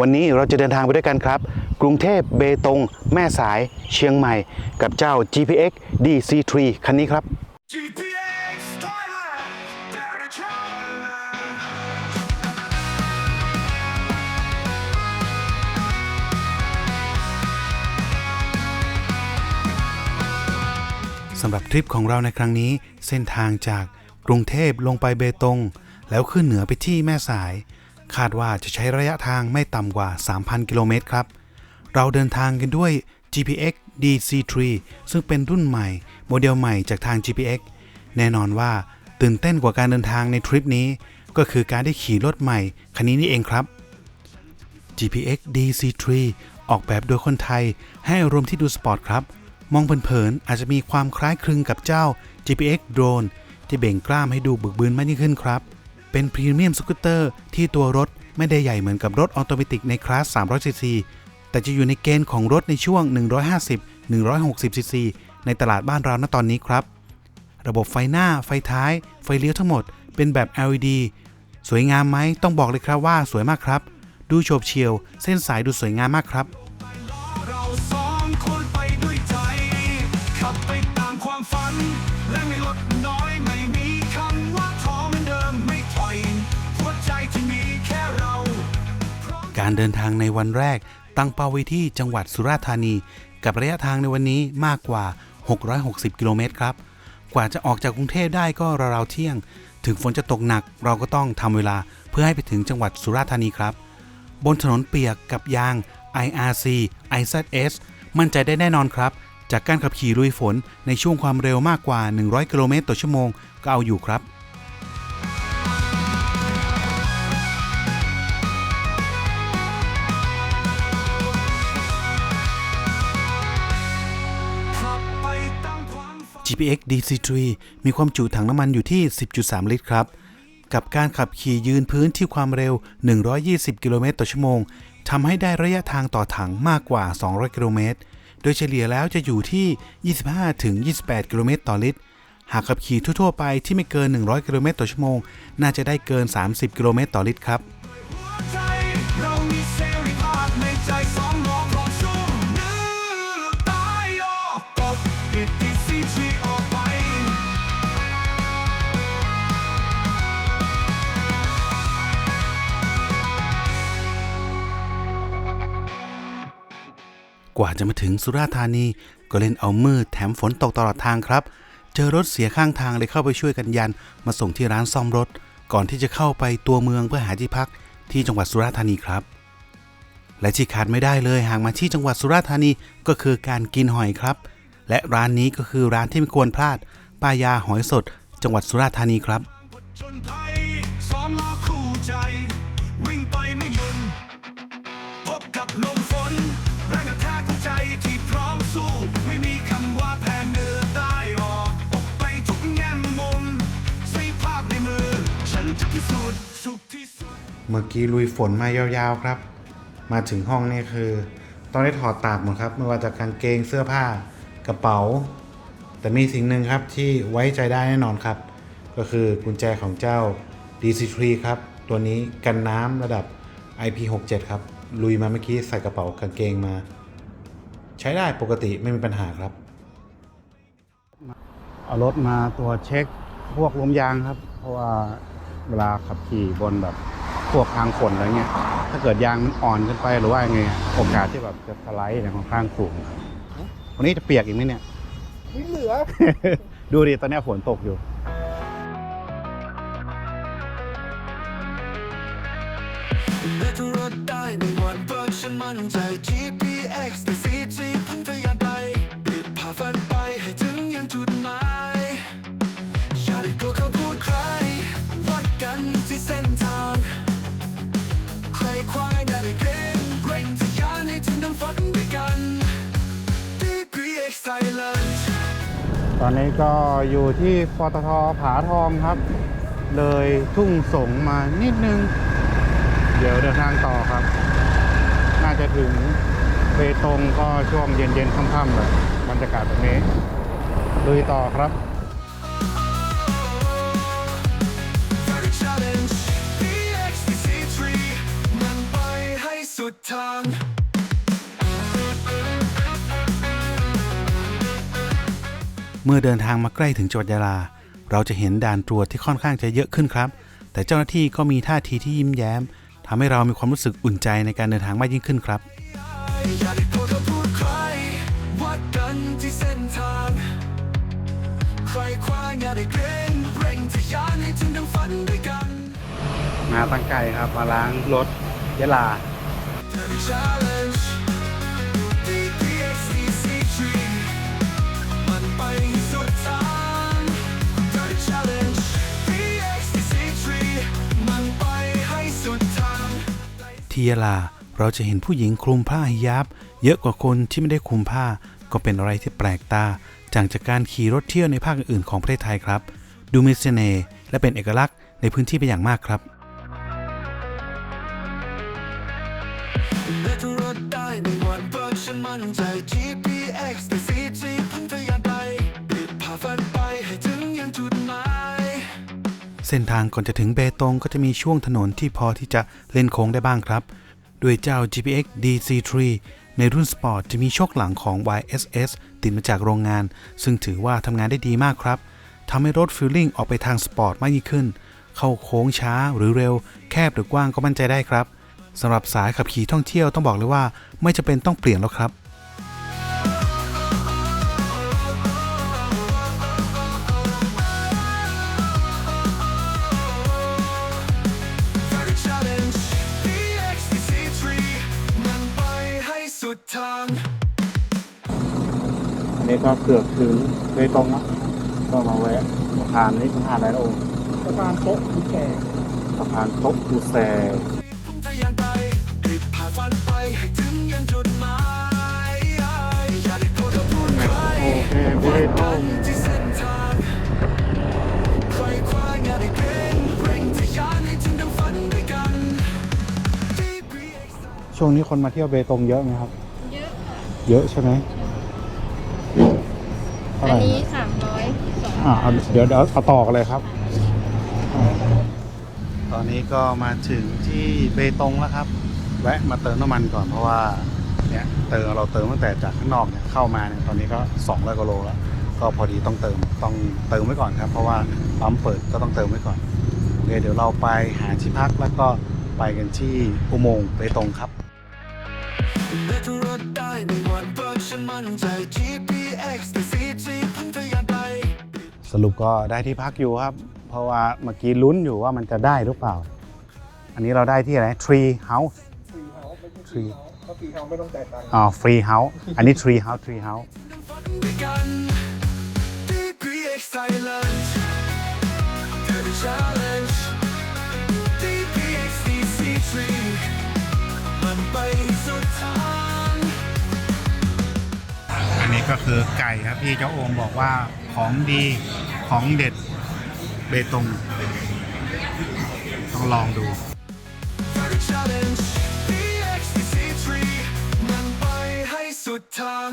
วันนี้เราจะเดินทางไปด้วยกันครับ กรุงเทพเบตง แม่สาย เชียงใหม่ กับเจ้า GPX DC3 คันนี้ครับ GPX Thailand Dare to travel สำหรับทริปของเราในครั้งนี้ เส้นทางจากกรุงเทพลงไปเบตง แล้วขึ้นเหนือไปที่แม่สาย คาดว่าจะใช้ระยะทางไม่ต่ำกว่า 3,000 กิโลเมตรครับ เราเดินทางกันด้วย GPX DC3 ซึ่งเป็นรุ่นใหม่ โมเดลใหม่จากทาง GPX แน่นอนว่าตื่นเต้นกว่าการเดินทางในทริปนี้ ก็คือการได้ขี่รถใหม่ คันนี้นี่เองครับ GPX DC3 ออกแบบโดยคนไทยให้อารมณ์ที่ดูสปอร์ตครับ มองเผินๆอาจจะมีความคล้ายคลึงกับเจ้า GPX Drone ที่เบ่งกล้ามให้ดูบึกบืนมากยิ่งขึ้นครับ เป็นพรีเมียมสกูตเตอร์ที่ตัวรถ ไม่ได้ใหญ่เหมือนกับรถออโตเมติกในคลาส 300cc แต่จะอยู่ในเกณฑ์ของรถในช่วง 150-160cc ในตลาดบ้านเราณตอนนี้ครับ ระบบไฟหน้า ไฟท้าย ไฟเลี้ยวทั้งหมดเป็นแบบ LED สวยงามไหมต้องบอกเลยครับว่าสวยมากครับ ดูโฉบเฉี่ยว เส้นสายดูสวยงามมากครับ การเดินทางในวันแรก ตั้งเป้าไว้ที่จังหวัดสุราษฎร์ธานี กับระยะทางในวันนี้มากกว่า 660 กิโลเมตรครับ กว่าจะออกจากกรุงเทพได้ก็ราวๆเที่ยง ถึงฝนจะตกหนักเราก็ต้องทำเวลาเพื่อให้ไปถึงจังหวัดสุราษฎร์ธานีครับ บนถนนเปียกกับยาง IRC IZS มั่นใจได้แน่นอนครับ จากการขับขี่ลุยฝนในช่วงความเร็วมากกว่า 100 กิโลเมตรต่อชั่วโมงก็เอาอยู่ครับ GPX DC3 มีความจุถังน้ำมันอยู่ที่ 10.3 ลิตรครับ กับการขับขี่ยืนพื้นที่ความเร็ว 120 กิโลเมตรต่อชั่วโมงทำให้ได้ระยะทางต่อถังมากกว่า 200 กิโลเมตร โดยเฉลี่ยแล้วจะอยู่ที่ 25-28 กิโลเมตรต่อลิตร หากขับขี่ทั่วๆไปที่ไม่เกิน 100 กิโลเมตรต่อชั่วโมง น่าจะได้เกิน 30 กิโลเมตรต่อลิตรครับ กว่าจะมาถึงสุราษฎร์ธานี ก็เล่นเอามืดแถมฝนตกตลอดทางครับ เจอรถเสียข้างทางเลยเข้าไปช่วยกันยัน มาส่งที่ร้านซ่อมรถ ก่อนที่จะเข้าไปตัวเมืองเพื่อหาที่พักที่จังหวัดสุราษฎร์ธานีครับ และที่ขาดไม่ได้เลยหากมาที่จังหวัดสุราษฎร์ธานีก็คือการกินหอยครับ และร้านนี้ก็คือร้านที่ไม่ควรพลาดป้ายาหอยสด จังหวัดสุราษฎร์ธานีครับ มื่อกี้ลุยฝนมายาวๆครับ มาถึงห้องนี่คือ ต้องได้ถอดตากหมดครับ ไม่ว่าจะกางเกงเสื้อผ้ากระเป๋า แต่มีสิ่งหนึ่งครับที่ไว้ใจได้แน่นอนครับ ก็คือกุญแจของเจ้า DC3 ครับ ตัวนี้กันน้ำระดับ IP67 ครับ ลุยมาเมื่อกี้ใส่กระเป๋ากางเกงมา ใช้ได้ปกติไม่มีปัญหาครับ เอารถมาตัวเช็คพวกลมยางครับ เพราะว่าเวลาขับขี่บนแบบ พวกทางฝนอะไรเงี้ย ถ้าเกิดยางมันอ่อนเกินไปหรือว่าไงอะโอกาสที่แบบจะสไลด์เนี่ยค่อนข้างสูงครับวันนี้จะเปียกอีกไหมเนี่ย ไม่เหลือ ดูดิตอนเนี้ยฝนตกอยู่เลือกทั้งรถได้ในวันเปิดฉันมั่นใจ อนนี้ก็อยู่ที่ปตทผาทองครับ เลยทุ่งสงมานิดนึง เดี๋ยวเดินทางต่อครับ น่าจะถึงเบตงก็ช่วงเย็นๆค่ำๆแบบบรรยากาศแบบนี้ลุยต่อครับสุดทาง เมื่อเดินทางมาใกล้ถึงจังหวัดยะลา เราจะเห็นด่านตรวจที่ค่อนข้างจะเยอะขึ้นครับ แต่เจ้าหน้าที่ก็มีท่าทีที่ยิ้มแย้มทำให้เรามีความรู้สึกอุ่นใจในการเดินทางมากยิ่งขึ้นครับมาตั้งไกลครับมาล้างรถยะลา ที่ยะลาเราจะเห็นผู้หญิงคลุมผ้าฮิญาบเยอะกว่าคนที่ไม่ได้คลุมผ้า ก็เป็นอะไรที่แปลกตาจากจากการขี่รถเที่ยวในภาคอื่นของประเทศไทยครับ ดูมีเสน่ห์และเป็นเอกลักษณ์ในพื้นที่เป็นอย่างมากครับรถได้ในวันเปิดฉันมั่นใจ GPX แต่ CG พิ่งทะยาน ส้นทางก่อนจะถึงเบตงก็จะมีช่วงถนนที่พอที่จะเล่นโค้งได้บ้างครับ ด้วยเจ้า GPX DC3 ในรุ่นสปอร์ตจะมีโชคหลังของ YSS ติดมาจากโรงงาน ซึ่งถือว่าทำงานได้ดีมากครับทำให้รถฟิลลิ่งออกไปทางสปอร์ตมากยิ่งขึ้น เข้าโค้งช้าหรือเร็ว แคบหรือกว้างก็มั่นใจได้ครับสำหรับสายขับขี่ท่องเที่ยวต้องบอกเลยว่า ไม่จำเป็นต้องเปลี่ยนแล้วครับ อันนี้ก็เกือบถึงเบตงแล้วก็มาแวะสะพานนี้สะพานอะไรนะโอ้สะพานโต๊ะที่แก่สะพานโต๊ะกูแซเพิ่งทะยานไปปิดผ่าฟันไปให้ถึงยังจุดหมายอย่าได้พูดกับพูดใครโอเคเบวัดตกังนที่เส้นทางใครคว้าอย่าได้เกรงเร่งทะยานให้ถึงดังฝันด้วยกัน GPX ช่วงนี้คนมาเที่ยวเบตงเยอะไหมครับ เยอะค่ะเยอะใช่ไหมเท่าไหอันร่นี้สามร้อยสองอ่าเอาเดี๋ยวเดี๋ยวเอาต่อกันเลยครับ ตอนนี้ก็มาถึงที่เบตงแล้วครับ แวะมาเติมน้ำมันก่อนเพราะว่าเนี่ยเติมเราเติมตั้งแต่จากข้างนอกเนี่ยเข้ามาเนี่ยตอนนี้ก็200กว่าโลแล้วก็พอดีต้องเติมต้องเติมไว้ก่อนครับ เพราะว่าปั๊มเปิดก็ต้องเติมไว้ก่อนโอเคเดี๋ยวเราไปหาที่พักแล้วก็ไปกันที่อุโมงค์เบตงครับ และทั้งรถได้ในวันเปิด ฉันมั่นใจ GPX แต่ CG เพิ่งทะยานไปสรุปก็ได้ที่พักอยู่ครับ เพราะว่าเมื่อกี้ลุ้นอยู่ว่ามันจะได้หรือเปล่า อันนี้เราได้ที่อะไร Tree House ฟรีเฮาส์ไม่ใช่ฟรีเพราะฟรีเฮาส์ไม่ต้องจ่ายตังค์อ๋อ Free House อันนี้ Tree House Tree House ฝันด้วยกัน DPX Thailand เธอได้ challenge DPX DC3 มั ก็คือไก่ครับพี่เจ้าโอมบอกว่าของดีของเด็ดเบตงต้องลองดู Very challenge DX DC3 มันไปให้สุดทาง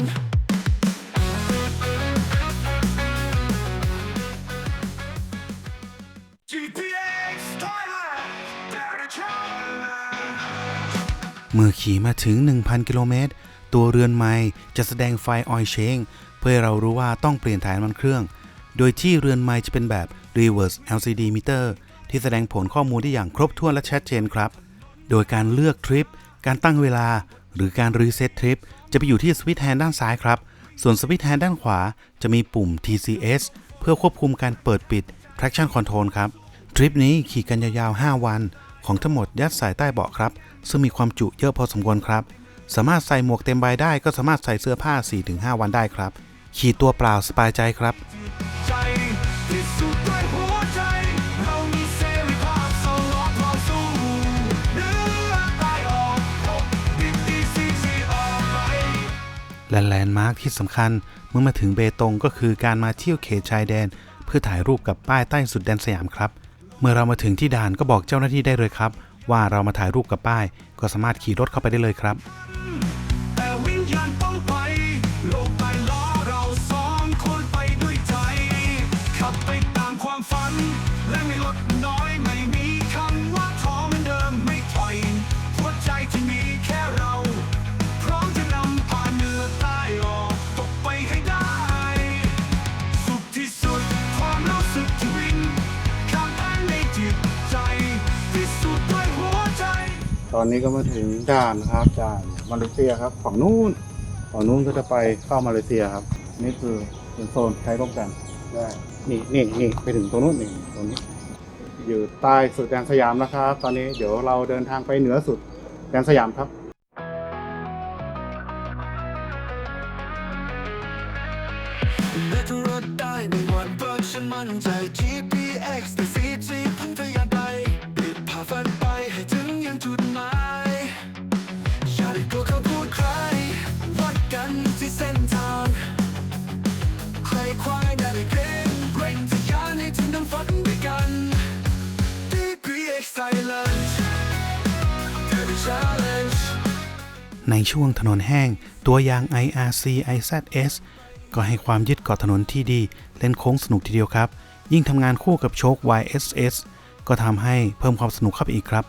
GPX Thailand เธอได้ challenge เมื่อขี่มาถึง 1,000 กิโลเมตร ตัวเรือนไม้จะแสดงไฟออยเชงเพื่อเรารู้ว่าต้องเปลี่ยนถ่านมันเครื่อง โดยที่เรือนไม้จะเป็นแบบ reverse LCD meter ที่แสดงผลข้อมูลได้อย่างครบถ้วนและชัดเจนครับ โดยการเลือกทริป การตั้งเวลา หรือการรีเซ็ตทริปจะไปอยู่ที่สวิตช์แฮนด์ด้านซ้ายครับ ส่วนสวิตช์แฮนด์ด้านขวาจะมีปุ่ม TCS เพื่อควบคุมการเปิดปิด traction control ครับ ทริปนี้ขี่กันยาวๆ 5 วัน ของทั้งหมดยัดใส่ใต้เบาะครับ ซึ่งมีความจุเยอะพอสมควรครับ สามารถใส่หมวกเต็มใบได้ก็สามารถใส่เสื้อผ้า 4-5 วันได้ครับ ขี่ตัวเปล่าสบายใจครับและแลนด์มาร์คที่สำคัญเมื่อมาถึงเบตงก็คือการมาเที่ยวเขตชายแดน เพื่อถ่ายรูปกับป้ายใต้สุดแดนสยามครับ เมื่อเรามาถึงที่ด่านก็บอกเจ้าหน้าที่ได้เลยครับ ว่าเรามาถ่ายรูปกับป้าย ก็สามารถขี่รถเข้าไปได้เลยครับ น และไม่ลดน้อยไม่มีคำว่าท้อเหมือนเดิมไม่ถอย หัวใจที่มีแค่เรา พร้อมจะนำพาเหนือใต้ออกตกไปให้ได้ สุดที่สุดความรู้สึกที่วิ่งข้ามแานในจิตใจที่สุดด้วยหัวใจ ตอนนี้ก็มาถึงด่านครับด่านมาเลเซียครับฝั่งนู้นฝั่งนู้นก็จะไปเข้ามาเลเซียครับ นี่คือเป็นโซนไทยร่วมกัน ได้นี่นี่นี่ไปถึงตรงนู้นนี่ตรงนี้ อยู่ใต้สุดแดนสยามนะครับ ตอนนี้เดี๋ยวเราเดินทางไปเหนือสุดแดนสยามครับและทั้งรถได้ในวันเปิดฉันมั่นใจ GPX ช่วงถนนแห้ง ตัวยาง IRC IZS ก็ให้ความยึดเกาะถนนที่ดี เล่นโค้งสนุกทีเดียวครับ ยิ่งทำงานคู่กับโชค YSS ก็ทำให้เพิ่มความสนุกเข้าไปอีกครับ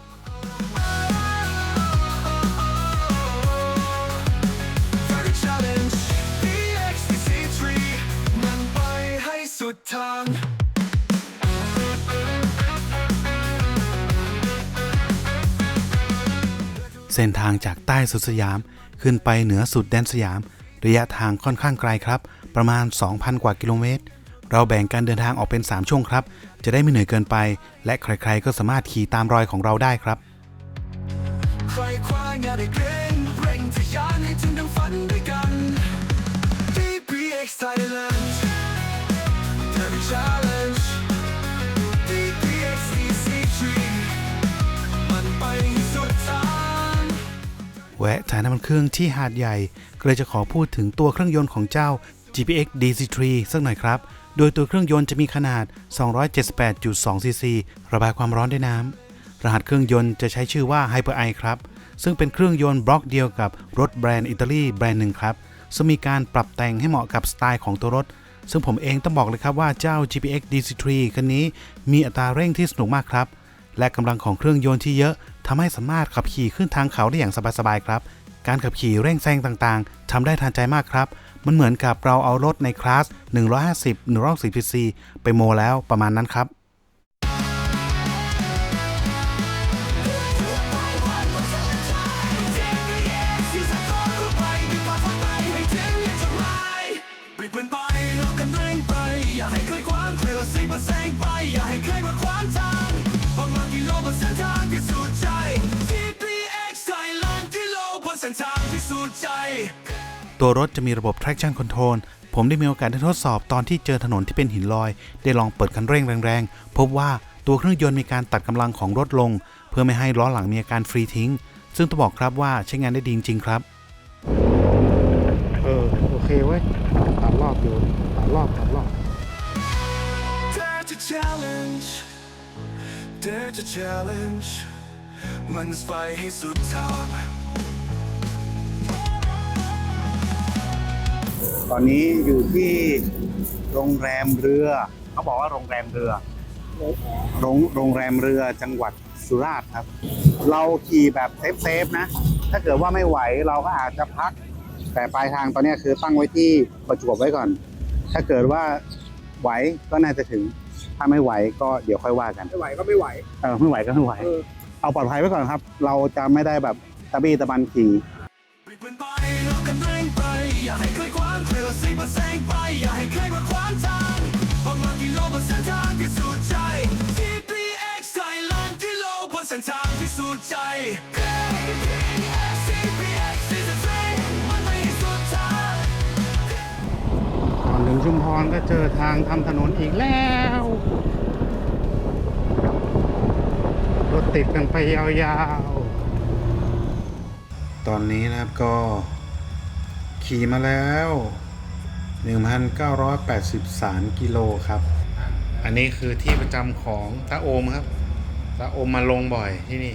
ุดทาง เส้นทางจากใต้สุดสยามขึ้นไปเหนือสุดแดนสยาม ระยะทางค่อนข้างไกลครับ ประมาณ 2,000 กว่ากิโลเมตร เราแบ่งการเดินทางออกเป็น 3 ช่วงครับ จะได้ไม่เหนื่อยเกินไป และใครๆก็สามารถขี่ตามรอยของเราได้ครับใครคว้าอย่าได้เกรงเร่งทะยานให้ถึงดังฝันด้วยกัน DBX Thailand Every challenge DBX แวะถ่ายน้ำมันเครื่องที่หาดใหญ่ก็เลยจะขอพูดถึงตัวเครื่องยนต์ของเจ้า GPX DC3 สักหน่อยครับ โดยตัวเครื่องยนต์จะมีขนาด 278.2 cc ระบายความร้อนด้วยน้ำ รหัสเครื่องยนต์จะใช้ชื่อว่า HyperI ครับ ซึ่งเป็นเครื่องยนต์บล็อกเดียวกับรถแบรนด์อิตาลีแบรนด์หนึ่งครับ ซึ่งมีการปรับแต่งให้เหมาะกับสไตล์ของตัวรถ ซึ่งผมเองต้องบอกเลยครับว่าเจ้า GPX DC3 คันนี้มีอัตราเร่งที่สนุกมากครับ และกำลังของเครื่องยนต์ที่เยอะ ทำให้สามารถขับขี่ขึ้นทางเขาได้อย่างสบายๆครับ การขับขี่เร่งแซงต่างๆทำได้ทันใจมากครับ มันเหมือนกับเราเอารถในคลาส 150 160 cc ไปโมแล้วประมาณนั้นครับปิดมันไปเรากันเร่งไปอย่าให้เคยขวางเคลื่อนสิมาแซงไป อย่าให้ใครมาขวางทาง ใจ ตัวรถจะมีระบบ traction control ผมได้มีโอกาสได้ทดสอบตอนที่เจอถนนที่เป็นหินลอย ได้ลองเปิดคันเร่งแรงๆ พบว่าตัวเครื่องยนต์มีการตัดกำลังของรถลง เพื่อไม่ให้ล้อหลังมีอาการฟรีทิ้ง ซึ่งต้องบอกครับว่าใช้งานได้ดีจริงๆครับ เออ โอเคเว้ยตัดรอบอยู่ตัดรอบตัดรอบ Dare to challenge Dare to challenge มันไปให้สุดทาง ตอนนี้อยู่ที่โรงแรมเรือ เขาบอกว่าโรงแรมเรือโรงโรงแรมเรือจังหวัดสุราษฎร์ครับ เราขี่แบบเซฟเซฟๆนะ ถ้าเกิดว่าไม่ไหวเราก็อาจจะพัก แต่ปลายทางตอนนี้คือตั้งไว้ที่ประจวบไว้ก่อน ถ้าเกิดว่าไหวก็น่าจะถึง ถ้าไม่ไหวก็เดี๋ยวค่อยว่ากัน ไม่ไหวก็ไม่ไหว เออไม่ไหวก็ไม่ไหว เออเอาปลอดภัยไว้ก่อนครับ เราจะไม่ได้แบบตะบี้ตะบันขี่ปิด มากันเร่งปอย่าให้เคยขวางเคลื่อนสิมาแซงไป อย่าให้ใครมาขวางทางออกมากี่โลบนเส้นทางที่สุดใจ TPX Thailand ที่โลบนเส้นทางที่สุดใจ TPX is a train มันไปให้สุดทางก่อนถึงชุมพรก็เจอทางทำถนนอีกแล้ว รถติดกันไปยาวๆ ตอนนี้นะครับก็ขี่มาแล้ว 1,983 กิโลครับ อันนี้คือที่ประจำของตาโอมครับตาโอมมาลงบ่อยที่นี่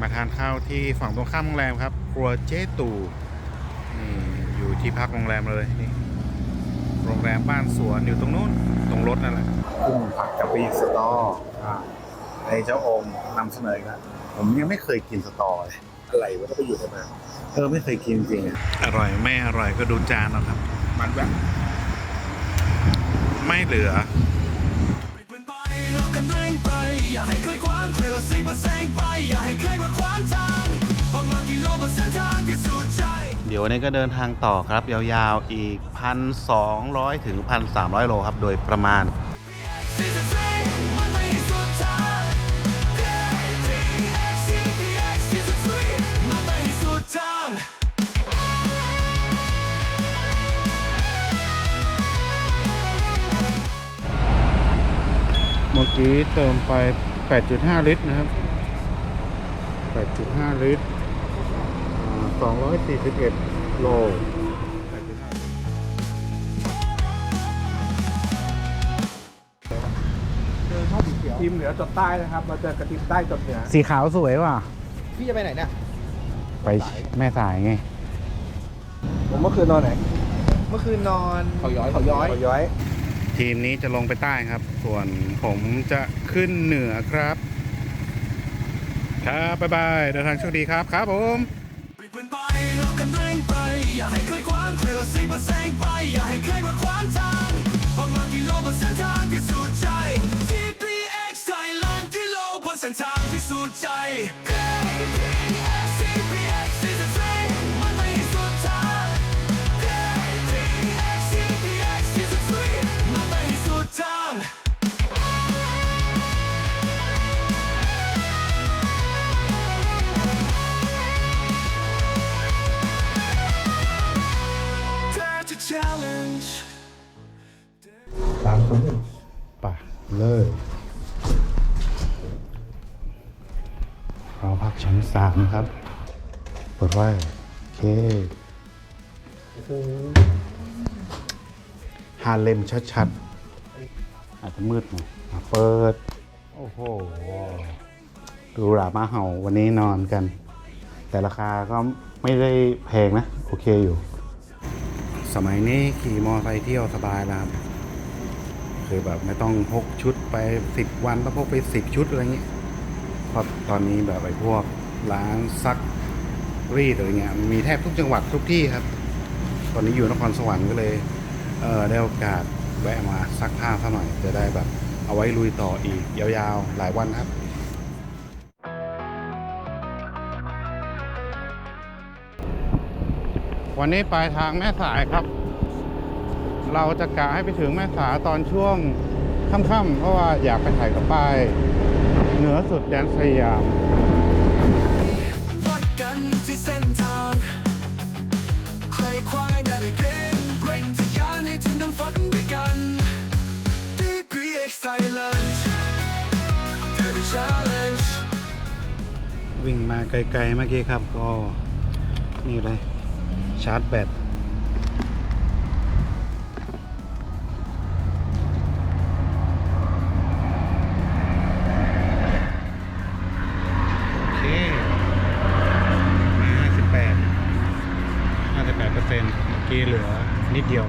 มาทานข้าวที่ฝั่งตรงข้ามโรงแรมครับ ครัวเจ๊ตู่นี่อยู่ที่พักโรงแรมเลยนี่โรงแรมบ้านสวนอยู่ตรงนู้นตรงรถนั่นแหละกุ้งผัดกะปิสตอไอ้เจ้าโอมนำเสนออีกแล้วผมยังไม่เคยกินสตอเลยอะไรวะต้องไปอยู่ทำไมเออไม่เคยกินจริงอะอร่อยไม่อร่อยก็ดูจานเอาครับ มันแบบไม่เหลือปิดมันไปเรากันเร่งไปอย่าให้เคยขวางเคยละสิมาแซงไปอย่าให้เคยมาขวางทางออกมากิโลบนเส้นทางพิสูจน์ใจเดี๋ยววันนี้ก็เดินทางต่อครับยาวๆอีก 1,200 ถึง 1,300 โลครับ โดยประมาณ เมื่อกี้เติมไป 8.5 ลิตรนะครับ 8.5 ลิตรอ่า241 โลทีมเหนือจดใต้นะครับ เราเจอกับทีมใต้จดเหนือ สีขาวสวยว่ะ พี่จะไปไหนเนี่ย ไปแม่สายไง ผมเมื่อคืนนอนไหน เมื่อคืนนอนเขาย้อยเขาย้อยเขาย้อย ทีมนี้จะลงไปใต้ครับ ส่วนผมจะขึ้นเหนือครับ ครับบ๊ายบายเดินทางโชคดีครับครับผมอย่าให้เคยขวางเคยละสิมาแซงไป อย่าให้เคยมาขวางทางออกมากิโลบนเส้นทางพิสูจน์ใจ TPX Thailand กิโลบนเส้นทางพิสูจน์ใจ นสามครับเปิดไว้โอเคฮาเลมชัดๆ อาจจะมืดหน่อยเปิด โอ้โห ดูหรามาเห่าวันนี้นอนกัน แต่ราคาก็ไม่ได้แพงนะ โอเคอยู่ สมัยนี้ขี่มอไซค์เที่ยวสบายแล้ว คือแบบไม่ต้องพกชุดไปสิบวันต้องพกไปสิบชุดอะไรเงี้ยเพราะตอนนี้แบบไอ้พวก ร้านซักรีดอะไรเงี้ยมันมีแทบทุกจังหวัดทุกที่ครับ ตอนนี้อยู่นครสวรรค์ก็เลยเได้โอกาสแวะมาซักผ้าซะหน่อยจะได้แบบเอาไว้ลุยต่ออีก ยาวๆ หลายวันครับวันนี้ปลายทางแม่สายครับ เราจะกะให้ไปถึงแม่สายตอนช่วงค่ำๆเพราะว่าอยากไปถ่ายกับป้ายเหนือสุดแดนสยาม วิ่งมาไกลๆเมื่อกี้ครับก็นี่เลยชาร์จแบตโอเคมา58 58เปอร์เซ็นต์เมื่อกี้เหลือนิดเดียว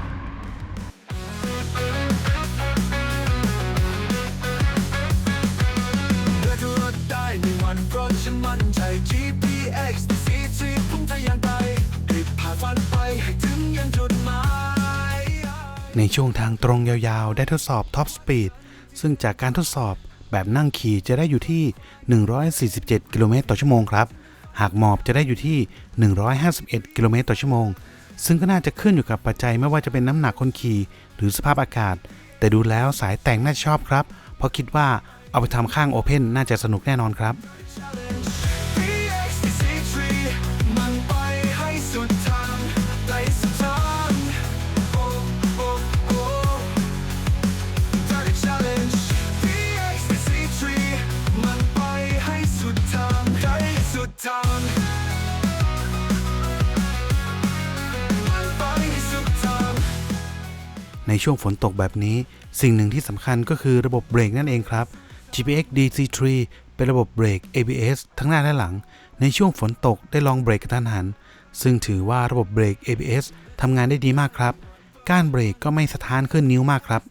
ช่วงทางตรงยาวๆ ได้ทดสอบท็อปสปีดซึ่งจากการทดสอบแบบนั่งขี่จะได้อยู่ที่ 147 กิโลเมตรต่อชั่วโมงครับ หากหมอบจะได้อยู่ที่ 151 กิโลเมตรต่อชั่วโมง ซึ่งก็น่าจะขึ้นอยู่กับปัจจัยไม่ว่าจะเป็นน้ำหนักคนขี่หรือสภาพอากาศ แต่ดูแล้วสายแต่งน่าจะชอบครับ เพราะคิดว่าเอาไปทำข้างโอเพ่นน่าจะสนุกแน่นอนครับ ในช่วงฝนตกแบบนี้ สิ่งหนึ่งที่สำคัญก็คือระบบเบรกนั่นเองครับ GPX DC3 เป็นระบบเบรก ABS ทั้งหน้าและหลัง ในช่วงฝนตกได้ลองเบรกกระทันหัน ซึ่งถือว่าระบบเบรก ABS ทำงานได้ดีมากครับก้านเบรกก็ไม่สะท้านขึ้นนิ้วมากครับ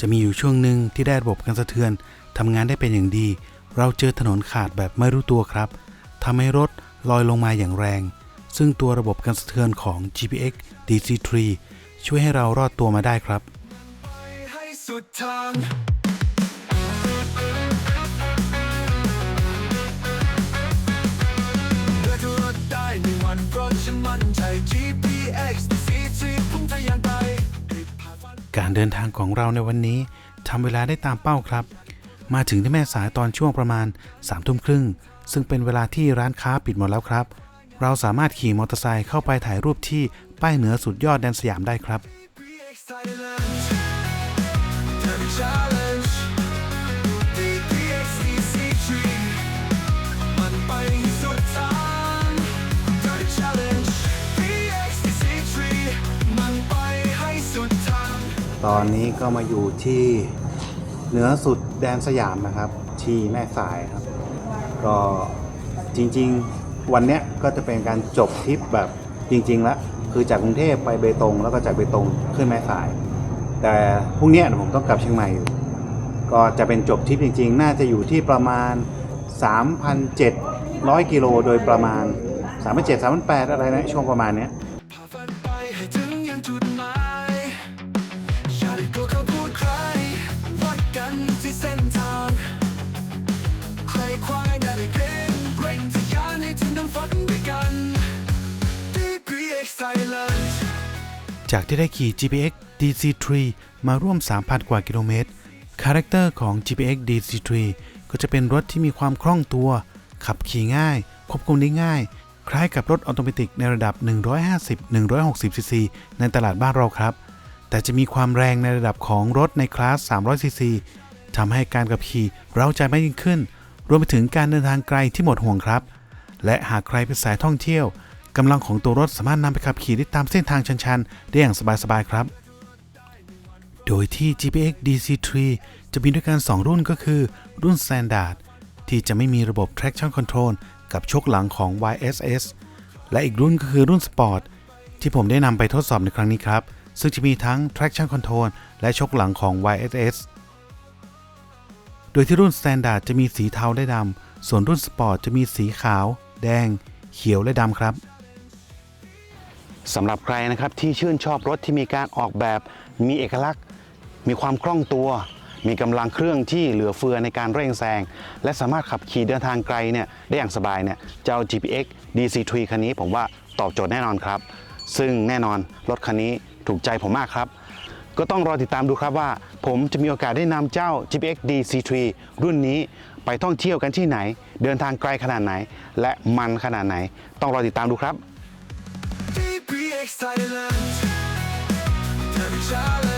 จะมีอยู่ช่วงหนึ่งที่ได้ระบบการสะเทือนทำงานได้เป็นอย่างดี เราเจอถนนขาดแบบไม่รู้ตัวครับทำให้รถลอยลงมาอย่างแรง ซึ่งตัวระบบการสะเทือนของ GPX DC3 ช่วยให้เรารอดตัวมาได้ครับสุดทางเลือกรถได้ในวันเพราะฉันมั่นใจ การเดินทางของเราในวันนี้ทำเวลาได้ตามเป้าครับ มาถึงที่แม่สายตอนช่วงประมาณ3ามทุ่มครึ่ง ซึ่งเป็นเวลาที่ร้านค้าปิดหมดแล้วครับ เราสามารถขี่มอเตอร์ไซค์เข้าไปถ่ายรูปที่ป้ายเหนือสุดยอดแดนสยามได้ครับ ตอนนี้ก็มาอยู่ที่เหนือสุดแดนสยามนะครับ ที่แม่สายครับ ก็จริงๆวันเนี้ยก็จะเป็นการจบทริปแบบจริงๆแล้วคือจากกรุงเทพไปเบตงแล้วก็จากเบตงขึ้นแม่สาย แต่พรุ่งเนี้ยผมต้องกลับเชียงใหม่อยู่ก็จะเป็นจบทริปจริง ๆ น่าจะอยู่ที่ประมาณ 3,700 กิโลโดยประมาณ 3,700 3,800อะไรนะช่วงประมาณเนี้ย จากที่ได้ขี่ GPX DC3 มาร่วม 3,000 กว่ากิโลเมตร คาแรคเตอร์ของ GPX DC3 ก็จะเป็นรถที่มีความคล่องตัว ขับขี่ง่าย ควบคุมได้ง่าย คล้ายกับรถออโตเมติกในระดับ 150-160ซีซีในตลาดบ้านเราครับ แต่จะมีความแรงในระดับของรถในคลาส 300ซีซีทำให้การขับขี่เร้าใจมากยิ่งขึ้น รวมไปถึงการเดินทางไกลที่หมดห่วงครับ และหากใครเป็นสายท่องเที่ยว กำลังของตัวรถสามารถนำไปขับขี่ได้ตามเส้นทางชันๆ ได้อย่างสบายๆ ครับ โดยที่ GPX DC3 จะมีด้วยกัน 2 รุ่นก็คือ รุ่น Standard ที่จะไม่มีระบบ traction control กับชกหลังของ YSS และอีกรุ่นก็คือรุ่น Sport ที่ผมได้นำไปทดสอบในครั้งนี้ครับ ซึ่งจะมีทั้ง traction control และชกหลังของ YSS โดยที่รุ่น Standard จะมีสีเทาและดำส่วนรุ่น Sport จะมีสีขาว แดง เขียวและดำครับ สำหรับใครนะครับที่ชื่นชอบรถที่มีการออกแบบมีเอกลักษณ์ มีความคล่องตัว มีกำลังเครื่องที่เหลือเฟือในการเร่งแซง และสามารถขับขี่เดินทางไกลเนี่ยได้อย่างสบายเนี่ยเจ้า GPX DC3 คันนี้ผมว่าตอบโจทย์แน่นอนครับ ซึ่งแน่นอนรถคันนี้ถูกใจผมมากครับ ก็ต้องรอติดตามดูครับว่า ผมจะมีโอกาสได้นำเจ้า GPX DC3 รุ่นนี้ไปท่องเที่ยวกันที่ไหน เดินทางไกลขนาดไหน และมันขนาดไหน ต้องรอติดตามดูครับ DPX Thailand The Challenge